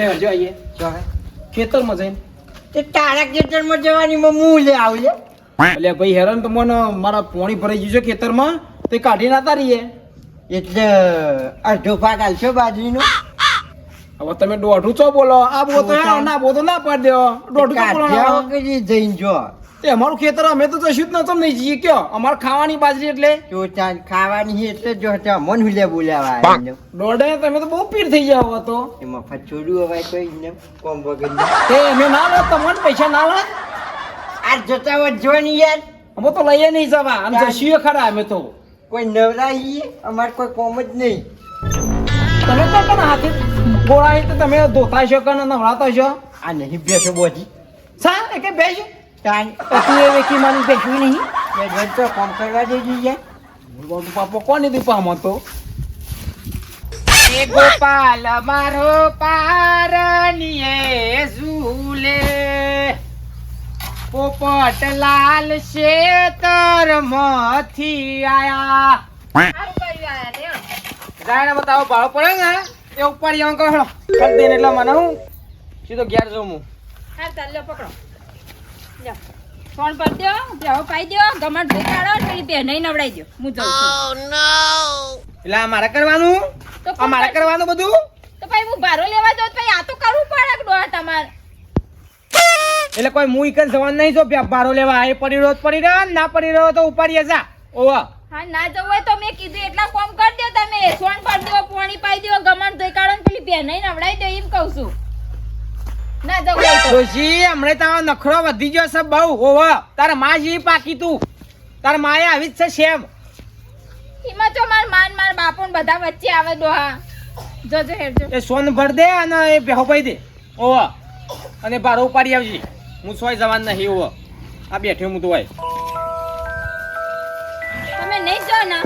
છે એટલે હજુ? ખેતરમાં જઈને. તે તારા ખેતરમાં જવાની હું લે આવજે એટલે ભાઈ હેરાન તો મને મારા પોણી ભરાઈ ગયું છે ખેતરમાં. તે કાઢી નાતા રહીએ. એટલે અડધો ભાગ આલશો બાજરીનો? હવે તમે દોઢું ચો બોલો. આ બોતો ના બોતો ના પાડી દો દોઢું ચો બોલો જઈને જો. તે અમારું ખેતર અમે તો જશું જ નતો નહીં જઈએ. કયો? અમારે ખાવાની બાજરી એટલે? તો ચાલ ખાવાની એટલે જો ત્યાં મન હુલે બોલાવા દોડે તમે તો બહુ પીર થઈ જાવ હવે તો. એમાં ફચોડું અવાય તો એમને કોમ વગર તે અમે ના લો તમને પૈસા ના લો. આ જતા વધજો ને યાર. અમે તો લઈએ નહીં જવા આમ જશીએ ખરા અમે તો. કોઈ નવરાઈએ અમારે કોઈ કોમ જ નહીં. તમે તો પણ હાથે ગોળાઈ તો તમે ધોતા છો કે નવરાતા છો? આ નહીં બેસો બોજી. સા એ કે બેસ તાન તું એ વેકી માની બેસું નહીં. બે જણ તો કોમ કરવા દેજી યાર બાપુ પાપો કોની દીપામાં તો એ ગોપાલ મારો પારણીએ ઝૂલે. પોપટ લાલ શેતરમાંથી આયા. ગાયને બતાવો ભાવ પડે ને એ ઉપર કહો કરી દે એટલે મને હું. સીધો ઘેર જોઉં હું. હા ચાલ પકડો. ફોન પર દો બેહો પાઈ દો ગમણ ધોઈ કાઢો ને પેલી બેન નવડાઈ દો. હું જઉં છું. એટલે મારે કરવાનું? તો મારે કરવાનું બધું? તો ભાઈ હું ભારો લેવા જાઉં તો ભાઈ આ તો કરવું પડે કે ડોહા તમારે? એટલે કોઈ મુઈ કન જવાનું નહીં જો ભારો લેવા એ પડી રહ્યો પડી રહ્યો ના પડી રહ્યો તો ઉપાડીએ જા. ઓવા. હા ના જવું હોય તો મેં કીધું એટલા કોમ કરી દો તમે. સોન પર દો પોણી પાઈ દો ગમણ ધોઈ કાઢો ને પેલી બેન નવડાઈ દો એમ કહું છું. ના તો ડોશી હમણે તારો નખરો વધી ગયો છે બહુ ઓવો તારમાં જી પાકી તું? તાર માએ આવી જ છે સેમ એમાં તો માર માન માર બાપુ ને બધા વચ્ચે આવે ડોહા જોજો હેરજો એ સોન ભર દે અને એ બેહો પાઈ દે. ઓવો અને બારો ઉપાડી આવજે. હું સોય જવાન નહીં ઓવા આ બેઠે હું તો હોય. તમે નહીં જો ના.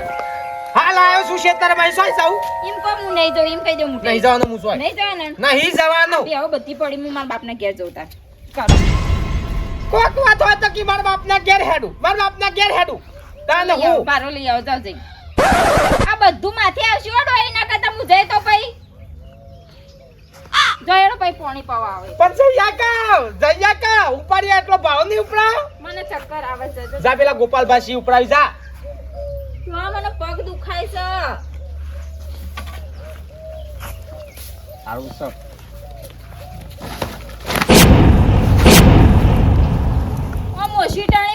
હાલ આવ્યો છું શેતર ભાઈ સોય જાઉં. કહો હું નહીં જાઉં એમ કહી દઉં નહીં જવાનું હું સોય નહીં જવાનું નહીં જવાનું. બેહો બધી પડી હું મારા બાપના ઘેર જઉં તાર કોક વાત હોય તો કે મારા બાપના ઘેર હેડું. મારા બાપના ઘેર હેડું. તાને હું? મારો લઈ આવ જાઓ જઈ આ બધું માથે આવશે ઓડો એ ના કરતા હું જઈ તો ભાઈ જો ભાઈ પાણી પાવા આવે. પણ જઈયા કા જઈયા કા ઉપાડી એટલો ભાવ નહીં ઉપડા. મને ચક્કર આવે છે જા પેલા ગોપાલભાઈ ઉપડાવી જા. મને પગ દુખાય છે. સારું. સર મોશી ટાણી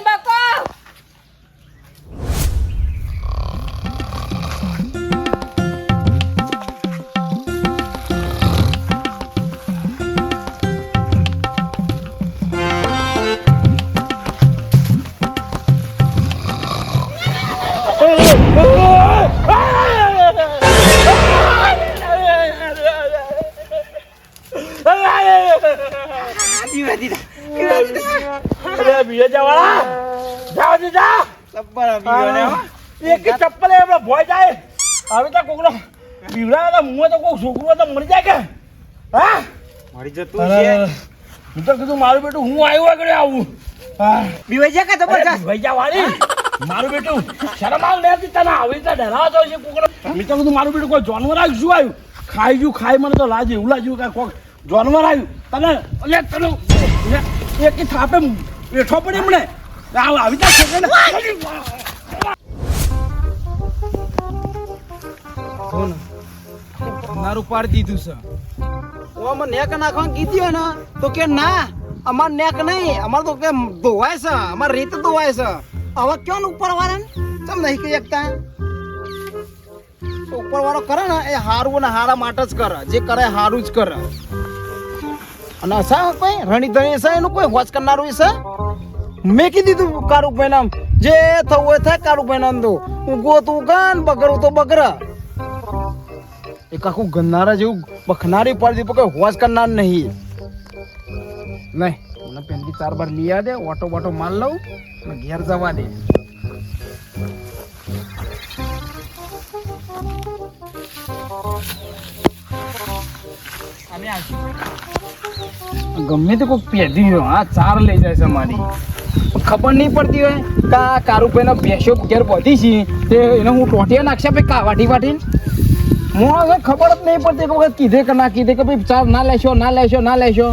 એક ચપ્પલ એમનો ભોય જાય. હવે તો કોકનો બીવડા તો મું તો કોક છોકરો તો મરી જાય કે? હા? મળી જતું છે. હું તો કીધું મારું બેટું હું આવ્યો આગળ આવું. બીવાઈ જા કા અરે, બીવાઈ જા વાળી મારું બેટું શરમ આવ લે તને આવી રીતે ડરાવતો છે કોકનો. મેં તો કીધું મારું બેટું કોઈ જાનવર આવ્યું શું આવ્યું? ખાઈ ગયું ખાઈ મને તો લાજ એવું લાગ્યું કે કોક જાનવર આવ્યું. તને લે તને એક થાપે બેઠો પડે એમણે. આવ આવી જા છોકરાને મારું પાડી દીધું છે. ઓ મને નેક નાખવા કીધી ને, તો કે ના, અમાર નેક નહીં, અમાર તો કે ધોવાય છે, અમાર રીત ધોવાય છે. હવે ક્યાં ઉપર વાળા ચમ નહીં કહી શકતા? ઉપર વાળો કરે ને, એ હારું ને હારા માટે જ કરે, જે કરે હારું જ કરે. અને સા કોઈ રણી ધણી છે, એનું કોઈ હોજ કરનારું છે? મેં કીધી તું કારુભાઈ નામ જે થવું હોય થાય કારુભાઈ નામ તો ઉગો તું ગાન બગડું તો બગર એક આખું ગન્નારા જેવું બખનારી પડતી પણ કોઈ હોશ કરનાર નહીં. નહીં, મને પેનથી ચાર બાર લઈ આવે ઓટો બોટો માલ લઉં ઘેર જવા દે. ગમે તે કોઈ પેઢી રહ્યો, હા, ચાર લઈ જાય છે મારી. ખબર નહીં પડતી હોય કે આ કારુભાઈ ના ભેંસો ઘેર પહોંચી છે. તે એને હું ટોટિયા નાખશે, પછી કા વાટી વાટીને મોણસ ખબર જ નહીં પડતી એક વખત કીધે કે ના કીધે કે ભાઈ ચાર ના લેશો ના લેશો ના લેશો.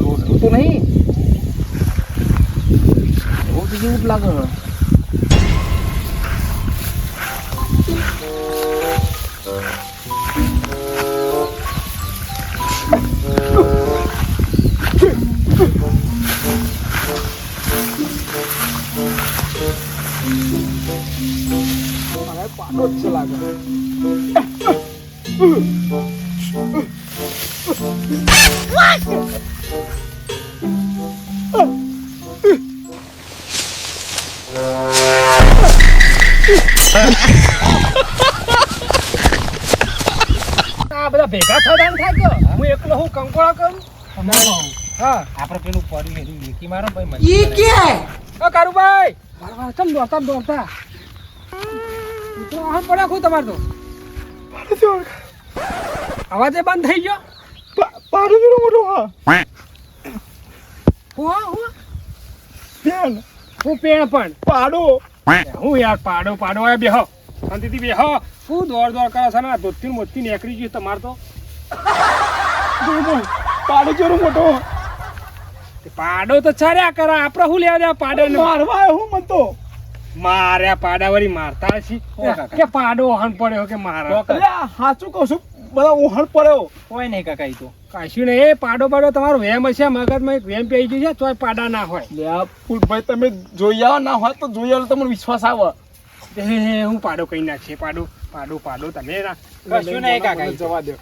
રોડ તો નહીં. રોડ જેવું જ લાગે બધા ભેગા થતા થાય કે હું. એકલો હું કંકોળા કરું? હા. આપણે પેલું પડી એની લેકી મારો ભાઈ ઈ કે? ઓ કારુભાઈ! મારા મારા ચમ દોડતા દોડતા? તો આમ પડ્યા કોઈ તમાર તો. અવાજ બંધ થઈ ગયો? પાડું જેવો મોટો હા. હું હું? પેણ. હું પેણ પણ. પાડો. હું યાર પાડો પાડો આ બેહો. શાંતિથી બેહો. શું દોડ દોડ કરે છે? ને ધોતી મોતી નીકળી ગયું તમારે તો. પાડો ચોરો મોટો. પાડો તો ચાર્યા કરે. આપણે શું લેવા દેવા પાડો મારવા હું મન તો. માર્યા પાડા વળી મારતા છે કે પાડો ઓહણ પડ્યો કે મારા? સાચું કહું છું. બધા ઓહણ પડ્યો. કોઈ નહીં કાકા ઈ તો. કશું નહીં. એ પાડો પાડો તમારો વેમ હશે. મગજમાં એક વેમ પી ગયું છે. તોય પાડા ના હોય. ભાઈ ફૂલભાઈ તમે જોઈ આવો. ના હોય તો જોઈ આવો. તમને વિશ્વાસ આવે. હે પાડો કઈ નાખીએ. પાડો પાડો પાડો તમે ના કશું નહીં કાકા જવા દો.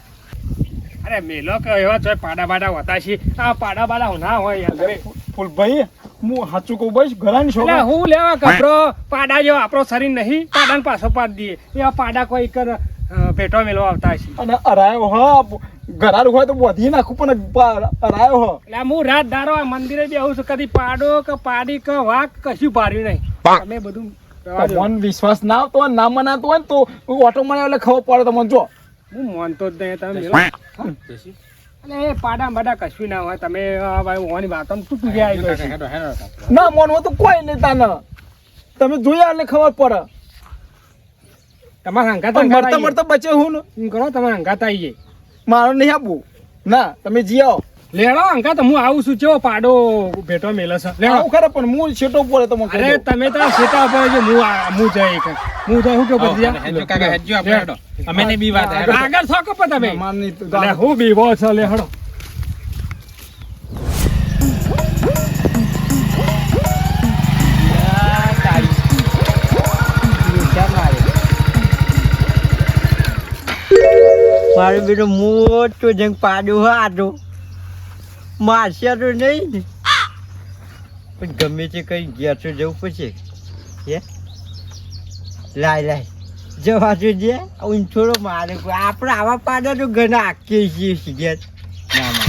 અરે મેલો કે એવા તોય પાડા બાડા હોતા છે. આ પાડા બાડા ના હોય યાર. ફૂલભાઈ હું સાચું કહું ભાઈ ઘરાની છોકરા હું લેવા કપડો પાડા જેવો આપણો શરીર નહીં. પાડાને પાછો પાડી દઈએ. એવા પાડા કોઈ કર ભેટો મેળવા આવતા છે. અને અરાયો હ ઘરારું હોય તો વધી નાખું પણ અરાયો હ. એટલે હું રાત દારો આ મંદિરે બેહું છું. કદી પાડો કે પાડી કે વાઘ કશું પાડ્યું નહીં. તમે બધું તમને વિશ્વાસ ના આવતો હોય ના મનાતો હોય ને તો ઓટો મને એટલે ખબર પડે તમને જો. હું માનતો જ નહીં તમે એ પાડા બાડા કશું ના હોય તમે ઓની વાત તું તું ગયા આવી ગયો છે. ના મનવું તો કોઈ નહીં તાને. તમે જોયા એટલે ખબર પડે. તમારા હંગાતા મરતા. મળતા બચે હું ને? કરો તમારા હંગાત આવીએ મારો નહીં આપવું. ના તમે જી આવો. લેડો તો હું આવું છું. ચેવો પાડો ભેટો મેલે છે? લેડો આવું ખરા પણ હું છેટો પડે તો મને અરે તમે તો છેટા ઉપર છે હું હું જઈ હું જઈ હું કે પછી? અમે ને બી વાત આગળ છો કે પણ તમે? તો અરે હું બીવો છો લે હડો મારું બેટું મોટું જંગ પાડું હા આટલું. મારશે તો નહીં પણ ગમે તે કઈ ગયા તો જવું પડશે. હે? લાય લાય. જવા હું થોડો મારે આપણે આવા પાડા તો ઘણા આખીએ છીએ ઘેર. ના મારે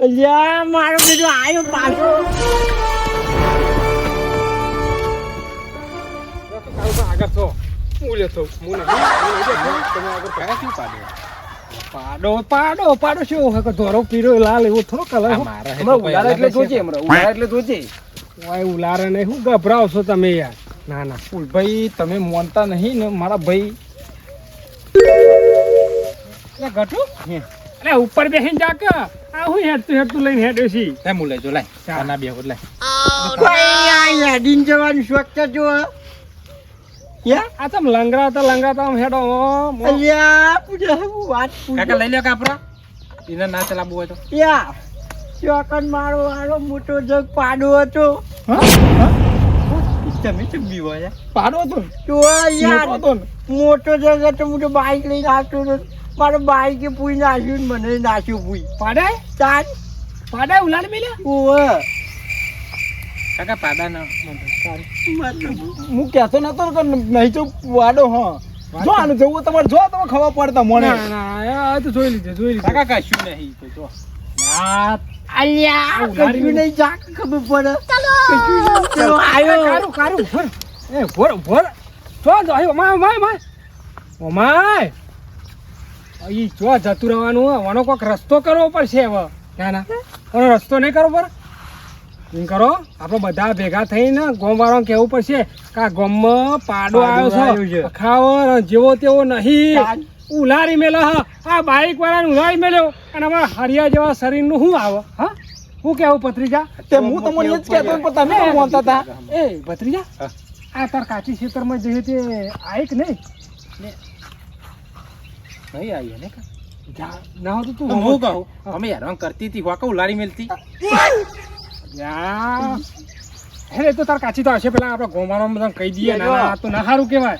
અલ્યા મારો બીજો આવ્યો પાછો. આગળ છો હું લે છું હું. તમે પાડો પાડો પાડો. શું ધોરો પીરો લાલ એવો થોડો કલર હમણાં એટલે જોજે એટલે જોજે ઓય ઉલારે નહીં. શું ગભરાવ છો તમે યાર. ના ના. ફૂલભાઈ તમે મોનતા નહીં ને મારા ભાઈ. એટલે ઘટુ અરે ઉપર બેસીને જા કે. આ હું હેડતું હેડતું લઈને હેડ્યો છી. બે કોઈ લાય. હેડીન જવાનું તો જો યા આ તમ લંગરાતા લંગરાતા આમ હેડો. અલ્યા પૂજા હું વાત કાકા લઈ લ્યો કાપરા એને ના ચલાવવું હોય તો. યા. ચોકન મારો વાળો મોટો જગ પાડો હતો. તમે તો બીવા પાડો હતો તો યાર મોટો જગ હતો મોટો બાઈક લઈને આવતો હતો. મારો બાઈકે પૂઈ નાખ્યું ને મને નાખ્યું પૂઈ પાડે? તાર પાડે ઉલાડ મેલે? ઓવે. કાકા પાદા ના હું કહેતો નતો કે નહીં જો વાડો હા. જો આનું જવું તમારે જો તમે ખબર પડતા મને ના ના આ તો જોઈ લીધે જોઈ લીધે. કાકા કશું નહીં. તો જો. ના અલ્યા કશું નહીં જા ખબર પડે. ચાલો. કારું કારું ભર એ ભર ભર ચો જો આયો માય માય માય. ઓ માય. ઈ જો જતું રહેવાનું વાનો કોઈક કોક રસ્તો કરવો પડશે હવે. ના ના. આનો રસ્તો નહીં કરવો પડે. એમ કરો આપણે બધા ભેગા થઈને ગોમ વાળાને કહેવું પડશે કે આ ગોમમાં પાડો આવ્યો આવ્યો છે. ખાવો જેવો તેવો નહીં. ઉલારી મેલે હા. આ બાઇક વાળાને ઉલારી મેલ્યો. અને અમારા હરિયા જેવા શરીરનું શું આવે? હા? હું કેવું પત્રીજા તે હું તમને એ જ કહેતો પણ તમે કેમ બોલતા હતા? એ ભત્રીજા આ તાર કાચી ખેતરમાં જઈએ તે આઈક નહીં નહીં આવ્યો ને જા ના હોય તું હું કહું? અમે હેરાન કરતી હતી વાકા ઉલારી મેલતી. યા હે તો તાર કાચી તો હશે પેલા આપણે ગોમાળામાં બધા કહી દઈએ ના ના, તો ના સારું કહેવાય.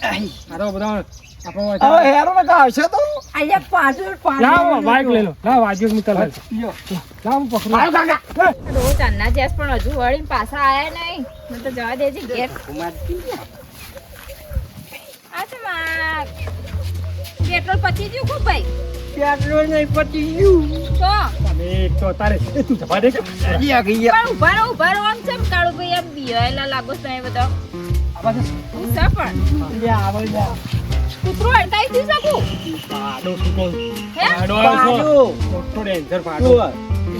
આ તો બધા હવે હેરો ને કા હશે તો? અલ્યા પાછળ લાવો બાઈક લઈ લો. લાવ વાજ્યો મિત્ર લાવ લાવ પકડો. રોજ ચાંદના જેસ પણ હજુ વળીને પાછા આયા નહીં. મને તો જવા દેજે ઘેર. આ છે માં પેટ્રોલ પતી ગયું ખૂબ ભાઈ. પેટ્રોલ નહીં પતી ગયું. તો? અને તો તારે એ તું જવા દે કે? ગયા ગયા ઊભા રહો ઊભા રહો. આમ કાળું ભાઈ આમ બિયાયેલા લાગો છો એ બધા. આ બાજુ. હું છે પણ લ્યા, આવે લ્યા. કૂતરો અટકાઈ થી શકું? પાડો શું પાડો પાડો. મોટો ડેન્જર પાડો.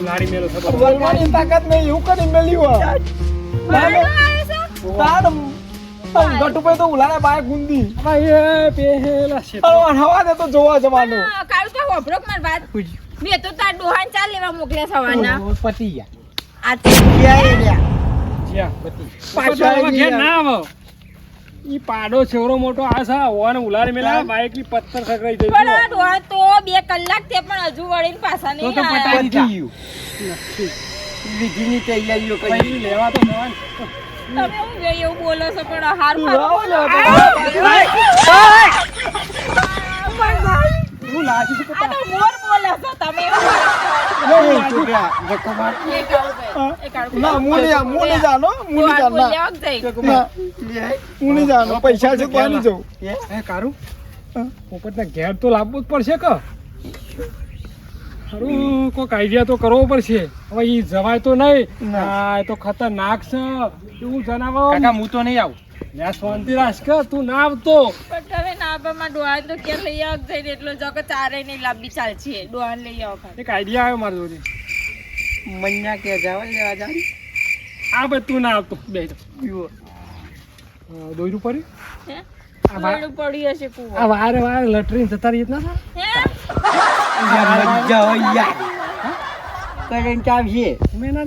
લારી મેલો છે બોલવાની તાકાત નહીં એવું કરી મેલ્યું હોય. પાડો આવ્યો છે? તાર ગટુભાઈ તો ઉલાના બાય ગુંદી. આ એ પેલા શેઠ. હવા દે તો જોવા જવાનું. કાળું તો હોભળો કે વાત. મેં તો તાર ડોહાન ચાલ લેવા મોકલ્યા સવારના. પતી ગયા. આ તો ગયા. પાછો. ના આવો. ઈ પાડો છેવડો મોટો આ સા ઓન ઉલાર મેલા બાઈકની પથ્થર ખકરાઈ જઈ પણ આ ડોહા તો બે કલાક તે પણ હજુ વળીને પાછા નહીં તો પટાઈ ગયું. વિધિની તૈયારીઓ કરી. લેવા તો જવાનું. તમે હું એવું બોલો છો પણ હાર મારો હું લાજી છું જાનો પૈસા છે તો જવું એ? એ કારું પોપટના ઘેર તો લાવવું જ પડશે કે હારું કોઈક આઈડિયા તો કરવો પડશે હવે ઈ જવાય તો નહીં ના. એ તો ખતરનાક છે એવું જણાવો કાકા હું તો નહીં આવું શાંતિ રાખ કે તું ના આવતો પણ તમે ના બામાં ડોહાને તો ક્યાં લઈ આવક જઈને એટલો જગત ચારે નહીં લાંબી ચાલશે. ડોહાન લઈ આવો. એક આઈડિયા આવ્યો મારો જોડે. મન્યા કે જવા લેવા જા. આ બધું તું ના આવતો. બે જો દોયરું પડ્યું? હે? આ વા- પડ્યું હશે કુવો. આ વારે વારે લટરીને જતા રહીએ ના હે? યાર, મજા હોય યાર. કરંટ આવશે તમે ના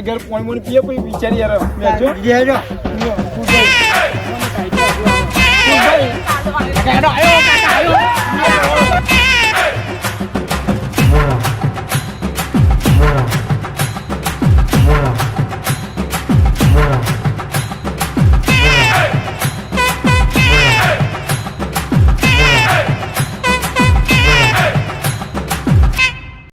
ઘર મોણી પીએ પછી વિચારી યાર. મેં જો cả cả cả cả cả cả cả